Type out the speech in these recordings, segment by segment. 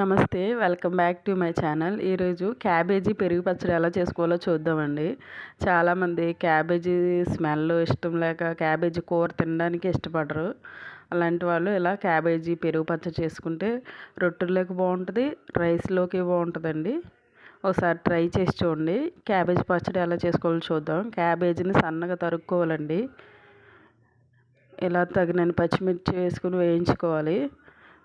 నమస్తే welcome back to my channel. ఈరోజు cabbage పెరుగు పచ్చడి ఎలా చేసుకోవాలో చూద్దామండి. చాలామంది క్యాబేజీ స్మెల్ ఇష్టం లేక క్యాబేజీ కూర తినడానికి ఇష్టపడరు. అలాంటి వాళ్ళు ఇలా క్యాబేజీ పెరుగు పచ్చడి చేసుకుంటే రొట్టెల్లోకి బాగుంటుంది రైస్లోకి బాగుంటుందండి. ఒకసారి ట్రై చేసి చూడండి క్యాబేజీ పచ్చడి ఎలా చేసుకోవాలో చూద్దాం. క్యాబేజీని సన్నగా తరుక్కోవాలండి. ఇలా తగినన్ని పచ్చిమిర్చి వేసుకుని వేయించుకోవాలి.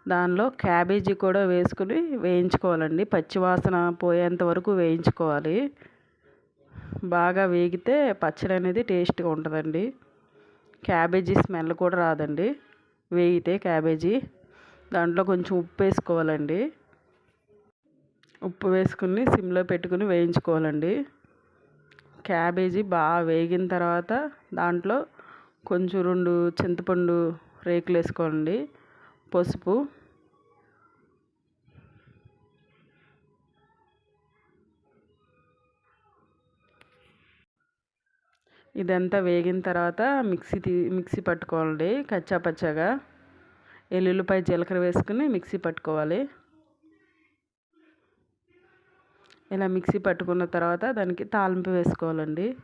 దానిలో క్యాబేజీ కూడా వేసుకుని వేయించుకోవాలండి. పచ్చివాసన పోయేంత వరకు వేయించుకోవాలి. బాగా వేగితే పచ్చడి అనేది టేస్ట్గా ఉంటుందండి. క్యాబేజీ స్మెల్ కూడా రాదండి. వేగితే క్యాబేజీ. దాంట్లో కొంచెం ఉప్పు వేసుకోవాలండి. ఉప్పు వేసుకుని సిమ్లో పెట్టుకుని వేయించుకోవాలండి. క్యాబేజీ బాగా వేగిన తర్వాత దాంట్లో కొంచెం రెండు చింతపండు రేకులు వేసుకోండి పసుపు. ఇదంతా వేగిన తర్వాత మిక్సీ తీ మిక్సీ పట్టుకోవాలండి కచ్చా పచ్చగా. ఎల్లుల్లిపాయ జీలకర్ర వేసుకుని మిక్సీ పట్టుకోవాలి. ఇలా మిక్సీ పట్టుకున్న తర్వాత దానికి తాలింపు వేసుకోవాలండి.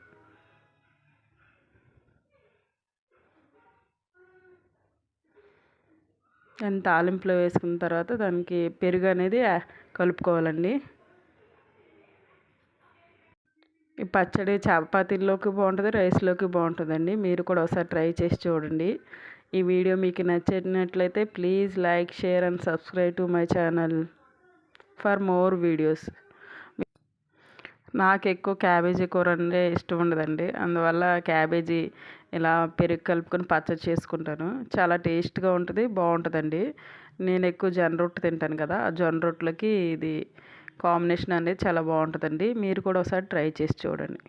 దాన్ని తాలింపులో వేసుకున్న తర్వాత దానికి పెరుగు అనేది కలుపుకోవాలండి. ఈ పచ్చడి చపాతీల్లోకి బాగుంటుంది రైస్లోకి బాగుంటుందండి. మీరు కూడా ఒకసారి ట్రై చేసి చూడండి. ఈ వీడియో మీకు నచ్చినట్లయితే please like share and subscribe to my channel for more videos. నాకు ఎక్కువ క్యాబేజీ కూర అంటే ఇష్టం ఉండదండి. అందువల్ల క్యాబేజీ ఇలా పెరుగు కలుపుకొని పచ్చడి చేసుకుంటాను. చాలా టేస్ట్గా ఉంటుంది బాగుంటుందండి. నేను ఎక్కువ జొన్న రొట్టె తింటాను కదా ఆ జొన్న రొట్టెలకి ఇది కాంబినేషన్ అనేది చాలా బాగుంటుందండి. మీరు కూడా ఒకసారి ట్రై చేసి చూడండి.